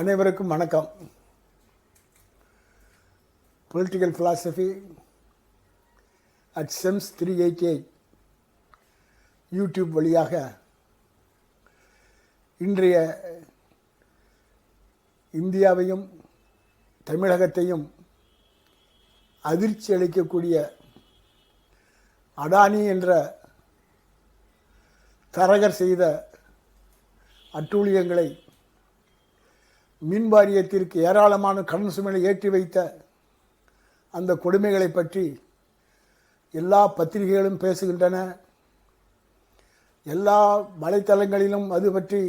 அனைவருக்கும் வணக்கம். Political philosophy at sems three eighty eight YouTube வழியாக இன்றைய இந்தியாவையும் தமிழகத்தையும் அதிர்ச்சி அளிக்கக்கூடிய அடானி என்ற தரகர் செய்த அட்டூழியங்களை மின் வாரியத்திற்கு ஏராளமான கடன் சுமையை ஏற்றி வைத்த அந்த கொடுமைகளை பற்றி எல்லா பத்திரிகைகளும் பேசுகின்றன. எல்லா வலைத்தளங்களிலும் அது பற்றி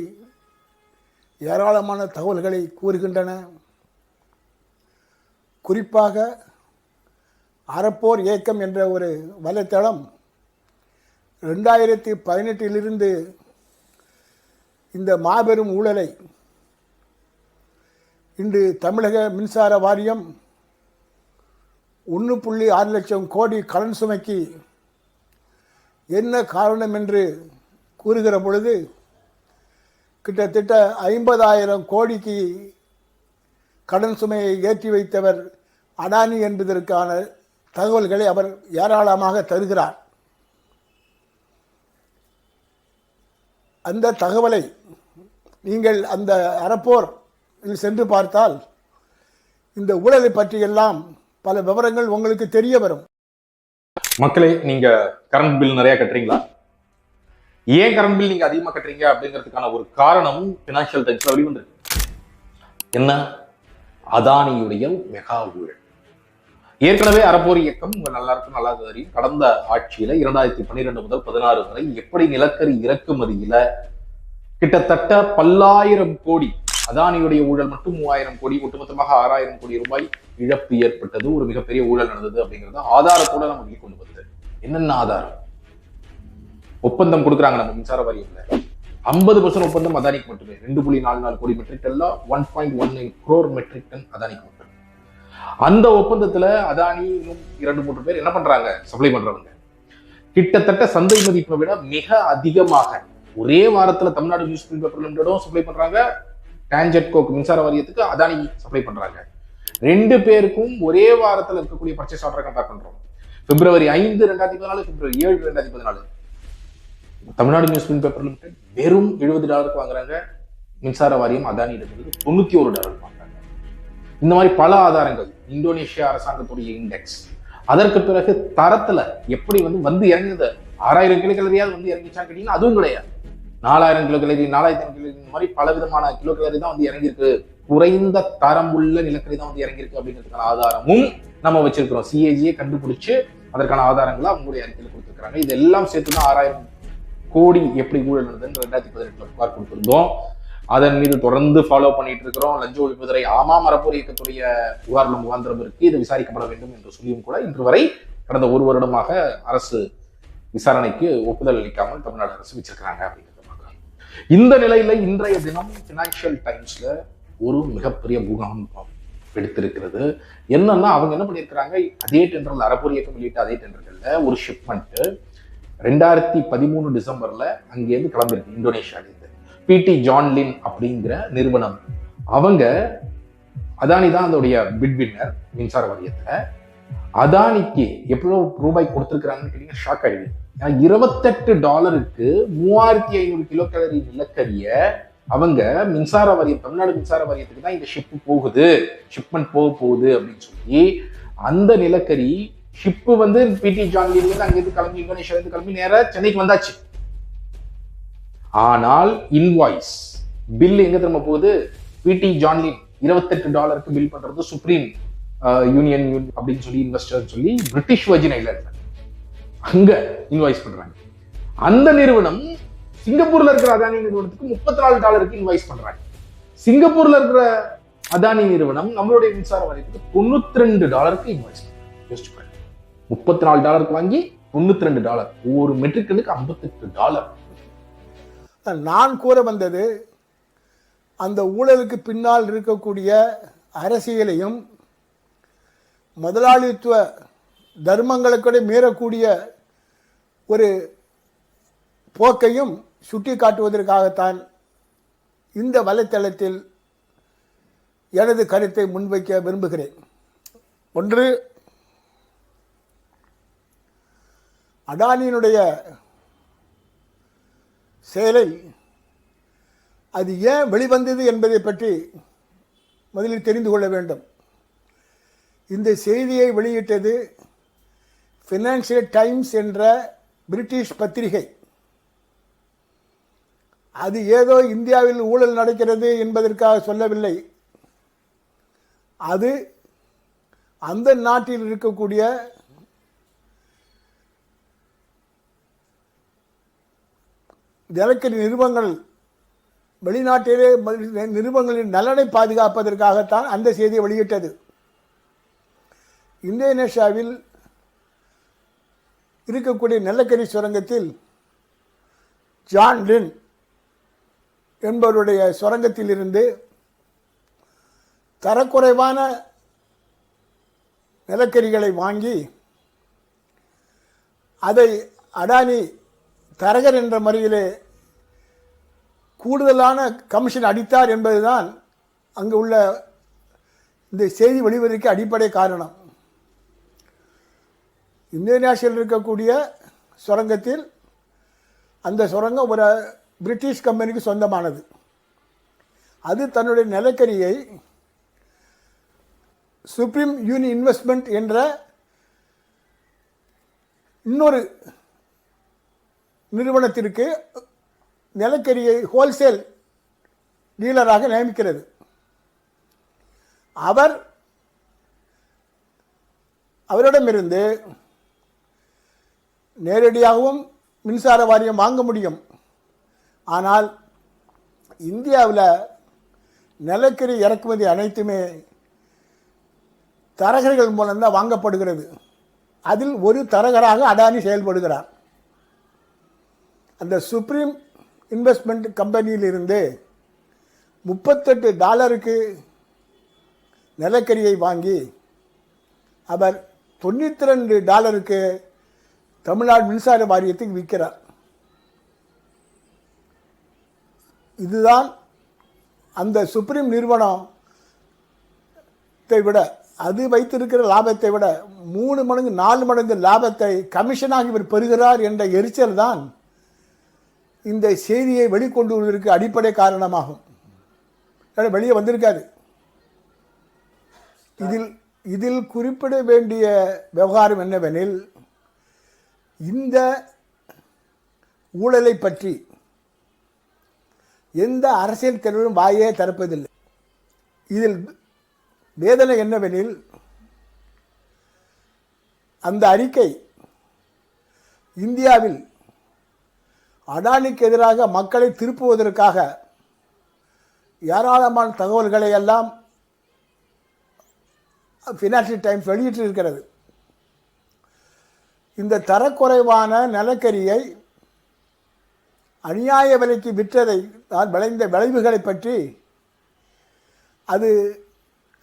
ஏராளமான தகவல்களை கூறுகின்றன. குறிப்பாக அறப்போர் இயக்கம் என்ற ஒரு வலைத்தளம் ரெண்டாயிரத்தி பதினெட்டிலிருந்து இந்த மாபெரும் ஊழலை இன்று தமிழக மின்சார வாரியம் ஒன்று புள்ளி ஆறு லட்சம் கோடி கடன் சுமைக்கு என்ன காரணம் என்று கூறுகிற பொழுது கிட்டத்தட்ட ஐம்பதாயிரம் கோடிக்கு கடன் சுமையை ஏற்றி வைத்தவர் அடானி என்பதற்கான தகவல்களை அவர் ஏராளமாக தருகிறார். அந்த தகவலை நீங்கள் அந்த அறப்போர் சென்று பார்த்தால் இந்த ஊழலை பற்றியெல்லாம் பல விவரங்கள் உங்களுக்கு தெரிய வரும். மக்களே நீங்க கரண்ட் பில் நிறைய கட்டுறீங்களா? ஏன் கரண்ட் பில் நீங்க அதிகமா கட்டுறீங்க அப்படிங்கிறதுக்கான ஒரு காரணம் பினான்சியல் டைம்ஸ்ல வெளிவந்திருக்கு. என்ன? அதானியுடைய மெகா ஊழல். ஏற்கனவே அறப்போர் இயக்கம் உங்க நல்லா இருக்கும் நல்லா தெரியும் கடந்த ஆட்சியில இரண்டாயிரத்தி பன்னிரெண்டு முதல் பதினாறு வரை எப்படி நிலக்கரி இறக்குமதியில கிட்டத்தட்ட பல்லாயிரம் கோடி அதானியுடைய ஊழல் மட்டும் மூவாயிரம் கோடி ஒட்டுமொத்தமாக ஆறாயிரம் கோடி ரூபாய் இழப்பு ஏற்பட்டது. ஒரு மிகப்பெரிய ஊழல் நடந்தது அப்படிங்கிறத ஆதாரத்தோட நம்ம வெளியே கொண்டு வந்தது. என்னென்ன ஆதாரம்? ஒப்பந்தம் கொடுக்குறாங்க நம்ம மின்சார வாரியம்ல ஐம்பது பர்சன்ட் ஒப்பந்தம் அதானிக்கு மட்டுமே. ரெண்டு புள்ளி நாலு நாலு கோடி metric டன்ல one point one nine crore metric ton அதானிக்கு மட்டும். அந்த ஒப்பந்தத்துல அதானி இன்னும் இரண்டு மூன்று பேர் என்ன பண்றாங்க? சப்ளை பண்றவங்க. கிட்டத்தட்ட சந்தை மதிப்பை விட மிக அதிகமாக ஒரே வாரத்துல தமிழ்நாடு நியூஸ் பேப்பர் லிமிடெடும் சப்ளை பண்றாங்க. டான்ஜெட் கோக் மின்சார வாரியத்துக்கு அதானி சப்ளை பண்றாங்க. ரெண்டு பேருக்கும் ஒரே வாரத்தில் இருக்கக்கூடிய பர்ச்சேஸ் ஆர்டரை கம்பேர் பண்றோம். பிப்ரவரி ஐந்து ரெண்டாயிரத்தி பதினாலு பிப்ரவரி ஏழு ரெண்டாயிரத்தி பதினாலு. தமிழ்நாடு நியூஸ் பேப்பர் லிமிடெட் வெறும் எழுபது டாலருக்கு வாங்குறாங்க. மின்சார வாரியம் அதானி இருக்கிறது தொண்ணூத்தி ஒரு டாலர் வாங்குறாங்க. இந்த மாதிரி பல ஆதாரங்கள். இந்தோனேஷியா அரசாங்கத்துடைய இண்டெக்ஸ் அதற்கு பிறகு தரத்துல எப்படி வந்து வந்து இறங்குது? ஆறாயிரம் கிலோ கலரியாவது வந்து இறங்கிச்சான்னு கேட்டீங்கன்னா அதுவும் கிடையாது. நாலாயிரம் கிலோ கலரி நாலாயிரத்தி கிலோ இந்த மாதிரி பல விதமான கிலோ கலரி தான் வந்து இறங்கியிருக்கு. குறைந்த தரம் உள்ள நிலக்கரி தான் வந்து இறங்கியிருக்கு அப்படிங்கிறதுக்கான ஆதாரமும் நம்ம வச்சிருக்கிறோம். சிஏஜியை கண்டுபிடிச்சு அதற்கான ஆதாரங்களை அவங்களுடைய அறிக்கையில் கொடுத்துருக்காங்க இதெல்லாம் சேர்த்து தான் ஆறாயிரம் கோடி எப்படி ஊழல் நடந்ததுன்னு ரெண்டாயிரத்தி பதினெட்டுல புகார் கொடுத்துருந்தோம். அதன் மீது தொடர்ந்து ஃபாலோ பண்ணிட்டு இருக்கிறோம். லஞ்ச ஒழிப்புதுறை ஆமா மரப்பூர் இயக்கத்துடைய புகார்ல முகாந்திரம் இருக்கு. இது விசாரிக்கப்பட வேண்டும் என்று சொல்லியும் கூட இன்று வரை கடந்த ஒரு வருடமாக அரசு விசாரணைக்கு ஒப்புதல் அளிக்காமல் தமிழ்நாடு அரசு வச்சிருக்கிறாங்க அப்படின்னு இந்த நிலையில இன்றைய தினம் பினான்சியல் டைம்ஸ்ல ஒரு மிகப்பெரிய பூகம்பம் எடுத்திருக்கிறது. என்னன்னா அவங்க என்ன பண்ணியிருக்கிறாங்க? அதே டெண்டர்ல அறப்போர் இயக்கம் வெளியிட்ட அதே டெண்டர்கள்ல ஒரு ஷிப்மெண்ட் ரெண்டாயிரத்தி பதிமூணு டிசம்பர்ல அங்கேருந்து கிளம்பிருக்கு இந்தோனேஷியாலேருந்து பிடி ஜான்லின் அப்படிங்கிற நிறுவனம். அவங்க அதானி தான் அதோடைய பிட் வின்னர் மின்சார வாரியத்தில். அதானிக்கு எவ்வளவு ரூபாய் கொடுத்துருக்குறாங்கன்னு கேட்டீங்கன்னா ஷாக் ஆயிடுது. இருபத்தெட்டு டாலருக்கு மூவாயிரத்தி ஐநூறு கிலோ கேலரி நிலக்கரிய அவங்க மின்சார வாரியம் தமிழ்நாடு மின்சார வாரியத்துக்கு தான் இந்த ஷிப் போகுது. ஷிப்மெண்ட் போக போகுது அப்படின்னு சொல்லி அந்த நிலக்கரி ஷிப்பு வந்து பிடி ஜான்லியிலிருந்து அங்கிருந்து கிளம்பி இந்தோனேஷியாலேருந்து கிளம்பி நேரம் சென்னைக்கு வந்தாச்சு. ஆனால் இன்வாய்ஸ் பில் எங்க திரும்ப போகுது? பிடி ஜான்லின் இருபத்தெட்டு டாலருக்கு பில் பண்றது சுப்ரீம் யூனியன் அப்படின்னு சொல்லி இன்வெஸ்டர் சொல்லி பிரிட்டிஷ் வர்ஜின் ஐலாண்ட் அங்க இன்வாய்ஸ் பண்றாங்க. அந்த நிறுவனம் சிங்கப்பூர்ல இருக்கிற அதானி நிறுவனத்துக்கு முப்பத்தி நாலு டாலருக்கு இன்வாய்ஸ் பண்றாங்க. சிங்கப்பூர்ல இருக்கிற அதானி நிறுவனம் நம்மளுடைய மின்சார வாரியத்துக்கு தொண்ணூத்தி ரெண்டு டாலருக்கு இன்வாய்ஸ் பண்றாங்க. யோசிச்சு பாருங்க. முப்பத்தி நாலு டாலருக்கு வாங்கி தொண்ணூத்தி ரெண்டு டாலர். ஒரு மெட்ரிக் டன்னுக்கு ஐம்பத்தெட்டு டாலர். நான் கூற வந்தது அந்த ஊழலுக்கு பின்னால் இருக்கக்கூடிய அரசியலையும் முதலாளித்துவ தர்மங்களுக்கூட மீறக்கூடிய ஒரு போக்கையும் சுட்டி காட்டுவதற்காகத்தான் இந்த வலைத்தளத்தில் எனது கருத்தை முன்வைக்க விரும்புகிறேன். ஒன்று அடானியினுடைய செயலை அது ஏன் வெளிவந்தது என்பதை பற்றி முதலில் தெரிந்து கொள்ள வேண்டும். இந்த செய்தியை வெளியிட்டது ஃபினான்ஷியல் டைம்ஸ் என்ற பிரிட்டிஷ் பத்திரிகை. அது ஏதோ இந்தியாவில் ஊழல் நடக்கிறது என்பதற்காக சொல்லவில்லை. அது அந்த நாட்டில் இருக்கக்கூடிய நிலக்கரி நிறுவனங்கள் வெளிநாட்டிலே நிறுவனங்களின் நலனை பாதுகாப்பதற்காகத்தான் அந்த செய்தியை வெளியிட்டது. இந்தோனேஷியாவில் இருக்கக்கூடிய நிலக்கரி சுரங்கத்தில் ஜான் லின் என்பவருடைய சுரங்கத்தில் இருந்து தரக்குறைவான நிலக்கரிகளை வாங்கி அதை அடானி தரகர் என்ற முறையிலே கூடுதலான கமிஷன் அடித்தார் என்பதுதான் அங்கு உள்ள இந்த செய்தி வெளிவதற்கு அடிப்படை காரணம். இந்தோனேஷியாவில் இருக்கக்கூடிய சுரங்கத்தில் அந்த சுரங்கம் ஒரு பிரிட்டிஷ் கம்பெனிக்கு சொந்தமானது. அது தன்னுடைய நிலக்கரியை சுப்ரீம் யூனி இன்வெஸ்ட்மெண்ட் என்ற இன்னொரு நிறுவனத்திற்கு நிலக்கரியை ஹோல்சேல் டீலராக நியமிக்கிறது. அவர் அவரிடமிருந்து நேரடியாகவும் மின்சார வாரியம் வாங்க முடியும். ஆனால் இந்தியாவில் நிலக்கரி இறக்குமதி அனைத்துமே தரகர்கள் மூலம்தான் வாங்கப்படுகிறது. அதில் ஒரு தரகராக அடானி செயல்படுகிறார். அந்த சுப்ரீம் இன்வெஸ்ட்மெண்ட் கம்பெனியிலிருந்து முப்பத்தெட்டு டாலருக்கு நிலக்கரியை வாங்கி அவர் தொண்ணூற்றி ரெண்டு டாலருக்கு தமிழ்நாடு மின்சார வாரியத்துக்கு விற்கிறார். இதுதான் அந்த சுப்ரீம் நிறுவனத்தை விட அது வைத்திருக்கிற லாபத்தை விட மூணு மடங்கு நாலு மடங்கு லாபத்தை கமிஷனாக இவர் பெறுகிறார் என்ற எரிச்சல் தான் இந்த செய்தியை வெளிக்கொண்டு வருவதற்கு அடிப்படை காரணமாகும். வெளியே வந்திருக்காது. இதில் இதில் குறிப்பிட வேண்டிய விவகாரம் என்னவெனில் இந்த ஊழலை பற்றி எந்த அரசியல் தலைவரும் வாயே திறப்பதில்லை. இதில் வேதனை என்னவெனில் அந்த அறிக்கை இந்தியாவில் அடானிக்கு எதிராக மக்களை திருப்புவதற்காக ஏராளமான தகவல்களை எல்லாம் ஃபினான்ஷியல் டைம்ஸ் வெளியிட்டிருக்கிறது. இந்த தரக்குறைவான நிலக்கரியை அநியாய விலைக்கு விற்றதை தான் விளைந்த விளைவுகளை பற்றி அது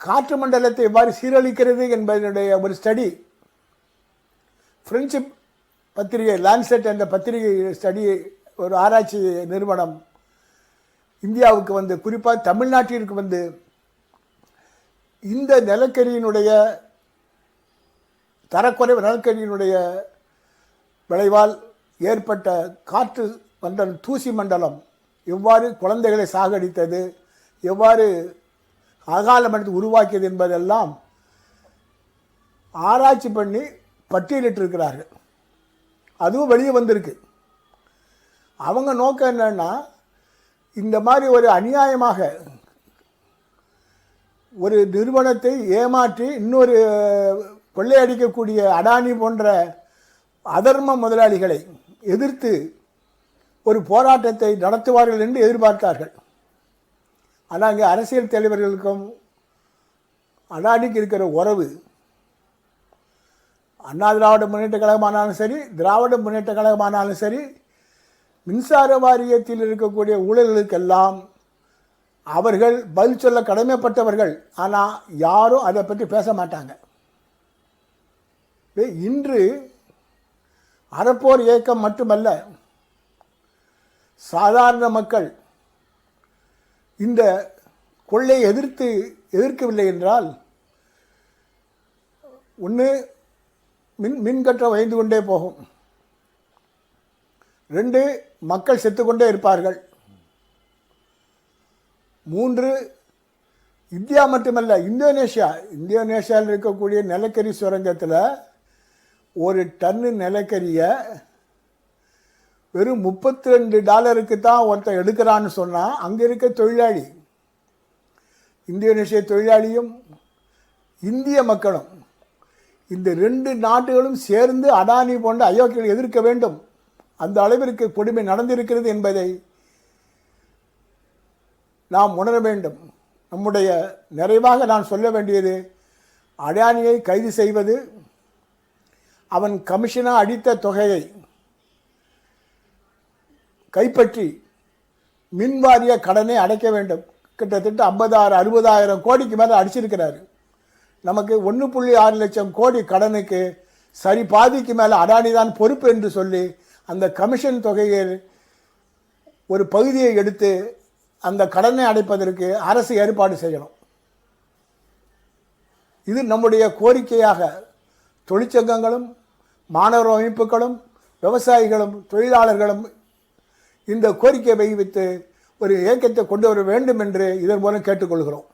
காற்று மண்டலத்தை எவ்வாறு சீரழிக்கிறது என்பதனுடைய ஒரு ஸ்டடி ஃப்ரெஞ்சு பத்திரிகை லான்செட் என்ற பத்திரிகை ஸ்டடி ஒரு ஆராய்ச்சி நிறுவனம் இந்தியாவுக்கு வந்து குறிப்பாக தமிழ்நாட்டிற்கு வந்து இந்த நிலக்கரியினுடைய தரக்குறைவு நிலக்கரியினுடைய விளைவால் ஏற்பட்ட காற்று மண்டலம் தூசி மண்டலம் எவ்வாறு குழந்தைகளை சாகடித்தது எவ்வாறு அகால மனித உருவாக்கியது என்பதெல்லாம் ஆராய்ச்சி பண்ணி பட்டியலிட்டிருக்கிறார்கள். அதுவும் வெளியே வந்திருக்கு. அவங்க நோக்கம் என்னன்னா இந்த மாதிரி ஒரு அநியாயமாக ஒரு நிறுவனத்தை ஏமாற்றி இன்னொரு கொள்ளையடிக்கக்கூடிய அடானி போன்ற அதர்ம முதலாளிகளை எதிர்த்து ஒரு போராட்டத்தை நடத்துவார்கள் என்று எதிர்பார்த்தார்கள். ஆனால் இங்கே அரசியல் தலைவர்களுக்கும் அடானிக்கு இருக்கிற உறவு அண்ணா திராவிட முன்னேற்ற கழகமானாலும் சரி திராவிட முன்னேற்ற கழகமானாலும் சரி மின்சார வாரியத்தில் இருக்கக்கூடிய ஊழல்களுக்கெல்லாம் அவர்கள் பதில் சொல்ல கடமைப்பட்டவர்கள். ஆனால் யாரும் அதை பற்றி பேச மாட்டாங்க. இன்று அறப்போர் இயக்கம் மட்டுமல்ல சாதாரண மக்கள் இந்த கொள்ளையை எதிர்த்து எதிர்க்கவில்லை என்றால் ஒன்று மின் மின்கட்டணம் வைந்து கொண்டே போகும். ரெண்டு மக்கள் செத்துக்கொண்டே இருப்பார்கள். மூன்று இந்தியா மட்டுமல்ல இந்தோனேஷியா இந்தோனேஷியாவில் இருக்கக்கூடிய நிலக்கரி சுரங்கத்தில் ஒரு டன்னு நிலக்கரியை வெறும் முப்பத்தி ரெண்டு டாலருக்கு தான் ஒருத்தன் எடுக்கிறான்னு சொன்னால் அங்கே இருக்க தொழிலாளி இந்தோனேஷிய தொழிலாளியும் இந்திய மக்களும் இந்த ரெண்டு நாடுகளும் சேர்ந்து அடானி போன்ற அயோக்கியர்கள் எதிர்க்க வேண்டும். அந்த அளவிற்கு கொடுமை நடந்திருக்கிறது என்பதை நாம் உணர வேண்டும். நம்முடைய நிறைவாக நான் சொல்ல வேண்டியது அடானியை கைது செய்வது அவன் கமிஷனாக அடித்த தொகையை கைப்பற்றி மின்வாரிய கடனை அடைக்க வேண்டும். கிட்டத்தட்ட ஐம்பதாயிரம் அறுபதாயிரம் கோடிக்கு மேலே அடிச்சிருக்கிறாரு. நமக்கு ஒன்று புள்ளி ஆறு லட்சம் கோடி கடனுக்கு சரி பாதிக்கு மேலே அடானி தான் பொறுப்பு என்று சொல்லி அந்த கமிஷன் தொகையில் ஒரு பகுதியை எடுத்து அந்த கடனை அடைப்பதற்கு அரசு ஏற்பாடு செய்யணும். இது நம்முடைய கோரிக்கையாக தொழிற்சங்கங்களும் மாணவர் அமைப்புகளும் விவசாயிகளும் தொழிலாளர்களும் இந்த கோரிக்கையை வைத்து ஒரு இயக்கத்தை கொண்டு வர வேண்டும் என்று இதன் மூலம் கேட்டுக்கொள்கிறோம்.